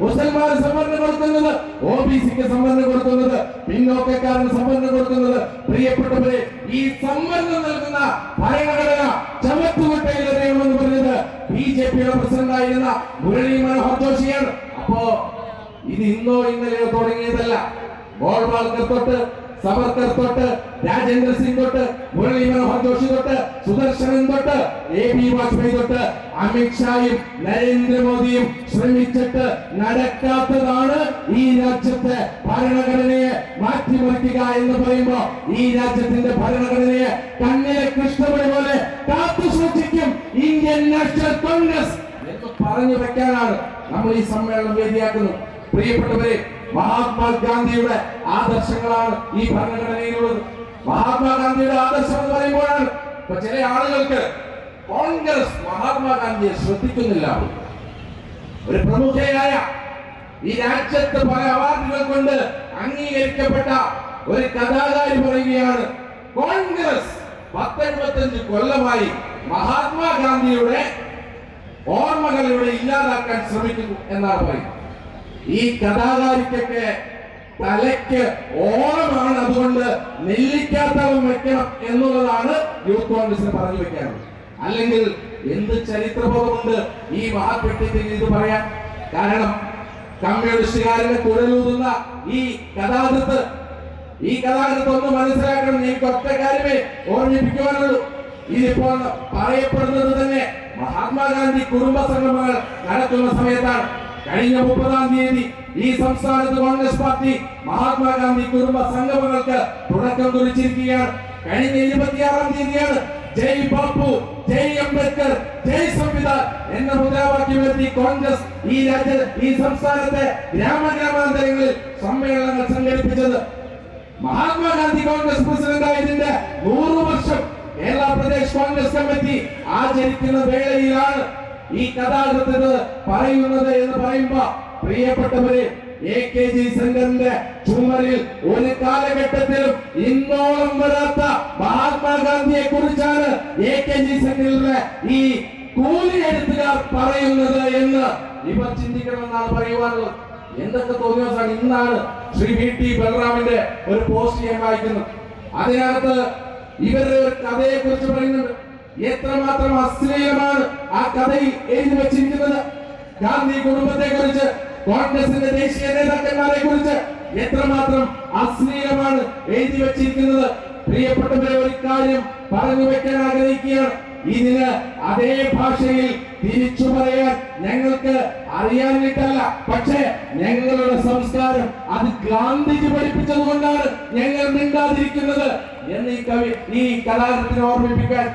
മുസൽമാന് സംവരണം കൊടുക്കുന്നത് O B സിക്ക് സംവരണം കൊടുക്കുന്നത് പിന്നോക്കക്കാരന് സംവരണം കൊടുക്കുന്നത്. പ്രിയപ്പെട്ടവരെ ഈ സംവരണം നൽകുന്ന ഭരണഘടന ചമത്തുകുട്ടയിലെറിയണമെന്ന് പറഞ്ഞത് ബി ജെ പിയുടെ പ്രസിഡന്റായിരുന്ന മുരളി മനോഹർ ജോഷിയാണ്. അപ്പോ ഇത് ഇന്നോ ഇന്നലെയോ തുടങ്ങിയതല്ല. ഗോൾവാൾക്കർ തൊട്ട് സവർക്കർ തൊട്ട് രാജേന്ദ്ര സിംഗ് തൊട്ട് മുരളി മനോഹർ ജോഷി തൊട്ട് സുദർശനൻ തൊട്ട് എ പി വാജ്പേയി തൊട്ട് അമിത്ഷായും നരേന്ദ്രമോദിയും ശ്രമിച്ചിട്ട് നടക്കാത്തതാണ് ഈ രാജ്യത്തെ ഭരണഘടനയെ മാറ്റിമറിക്കുക എന്ന് പറയുമ്പോ ഈ രാജ്യത്തിന്റെ ഭരണഘടനയെ കണ്ണിലെ കൃഷ്ണമണി പോലെ കാത്തു സൂക്ഷിക്കും ഇന്ത്യൻ നാഷണൽ കോൺഗ്രസ് എന്ന് പറഞ്ഞു വെക്കാനാണ് നമ്മൾ ഈ സമ്മേളനം വേദിയാക്കുന്നത്. പ്രിയപ്പെട്ടവരെ മഹാത്മാഗാന്ധിയുടെ ആദർശങ്ങളാണ് ഈ ഭരണഘടനയിലുള്ളത്. മഹാത്മാഗാന്ധിയുടെ ആദർശം എന്ന് പറയുമ്പോഴാണ് ഇപ്പൊ ചില ആളുകൾക്ക് കോൺഗ്രസ് മഹാത്മാഗാന്ധിയെ ശ്രദ്ധിക്കുന്നില്ല. ഒരു പ്രമുഖയായ ഈ രാജ്യത്ത് പല അവാർഡുകൾ കൊണ്ട് അംഗീകരിക്കപ്പെട്ട ഒരു കഥാകാരി പറയുകയാണ് കോൺഗ്രസ് പത്തെഴുപത്തഞ്ച് കൊല്ലമായി മഹാത്മാഗാന്ധിയുടെ ഓർമ്മകൾ ഇവിടെ ഇല്ലാതാക്കാൻ ശ്രമിക്കുന്നു എന്നാണ് പറയുന്നത്. ഈ കഥാകാരിക്കൊക്കെ തലയ്ക്ക് ഓണമാണ് അതുകൊണ്ട് നെല്ലിക്കാത്തവൻ വെക്കണം എന്നുള്ളതാണ് യൂത്ത് കോൺഗ്രസിന് പറഞ്ഞു വെക്കാറ്. അല്ലെങ്കിൽ എന്ത് ചരിത്രബോധമുണ്ട് ഈ മഹാപെട്ടിത്തിന് ഇത് പറയാൻ? കാരണം കമ്മ്യൂണിസ്റ്റുകാരനെ കുഴലൂതുന്ന ഈ കഥാകൃത്ത് ഈ കഥാകൃത്ത് ഒന്ന് മനസ്സിലാക്കണം. എനിക്ക് ഒറ്റ കാര്യമേ ഓർമ്മിപ്പിക്കുവാനുള്ളൂ. ഇതിപ്പോൾ പറയപ്പെടുന്നത് തന്നെ മഹാത്മാഗാന്ധി കുടുംബ സംഗമങ്ങൾ നടക്കുന്ന സമയത്താണ്. കഴിഞ്ഞ മുപ്പതാം തീയതി ഈ സംസ്ഥാനത്ത് കോൺഗ്രസ് പാർട്ടി മഹാത്മാഗാന്ധി കുടുംബ സംഗമങ്ങൾക്ക് തുടക്കം കുറിച്ചിരിക്കുകയാണ്. കഴിഞ്ഞ ഇരുപത്തിയാറാം തീയതിയാണ് ജയ് ബാപ്പു ജയ് അംബേദ്കർ ജയ് സംവിധാൻ എന്ന മുദ്രാവാക്യം ഉയർത്തി കോൺഗ്രസ് ഈ രാജ്യ ഈ സംസ്ഥാനത്തെ ഗ്രാമഗ്രാമാന്തരങ്ങളിൽ സമ്മേളനങ്ങൾ സംഘടിപ്പിച്ചത്. മഹാത്മാഗാന്ധി കോൺഗ്രസ് പ്രസിഡന്റ് ആയതിന്റെ നൂറ് വർഷം കേരള പ്രദേശ് കോൺഗ്രസ് കമ്മിറ്റി ആചരിക്കുന്ന വേളയിലാണ് ഈ കഥാകൃത്ത് പറയുന്നത് എന്ന് പറയുമ്പോ പ്രിയപ്പെട്ടവരെ എ കെ ജി ശങ്കറിന്റെ ചുമരിൽ ഒരു കാലഘട്ടത്തിലും ഇന്നോളം വരാത്ത മഹാത്മാഗാന്ധിയെ കുറിച്ചാണ് എ കെ ജി ശങ്കറിന്റെ ഈ കൂലി എഴുത്തുകാർ പറയുന്നത് എന്ന് ഇവർ ചിന്തിക്കണമെന്നാണ് പറയുവാനുള്ളത്. എന്തൊക്കെ തോന്നിയ ദിവസമാണ് ഇന്നാണ് ശ്രീ വി ടി ബലറാമിന്റെ ഒരു പോസ്റ്റ് ഞാൻ വായിക്കുന്നത്. അതിനകത്ത് ഇവരുടെ ഒരു കഥയെ കുറിച്ച് പറയുന്നുണ്ട്. എത്രമാത്രം അശ്ലീലമാണ് ആ കഥയിൽ എഴുതി വെച്ചിരിക്കുന്നത്? ഗാന്ധി കുടുംബത്തെ കുറിച്ച് കോൺഗ്രസിന്റെ ദേശീയ നേതാക്കന്മാരെ കുറിച്ച് എത്രമാത്രം അശ്ലീലമാണ് എഴുതി വെച്ചിരിക്കുന്നത്? പ്രിയപ്പെട്ടവരെ ഒരു കാര്യം പറഞ്ഞു വെക്കാൻ ആഗ്രഹിക്കുകയാണ്. ഇതിന് അതേ ഭാഷയിൽ തിരിച്ചു പറയാൻ ഞങ്ങൾക്ക് അറിയാനിട്ടല്ല. പക്ഷേ ഞങ്ങളുടെ സംസ്കാരം അത് ഗാന്ധിജി പഠിപ്പിച്ചത് കൊണ്ടാണ് ഞങ്ങൾ മിണ്ടാതിരിക്കുന്നത്. എന്ന് ഈ കവി ഈ കലാകാരത്തിനെ ഓർമ്മിപ്പിക്കാൻ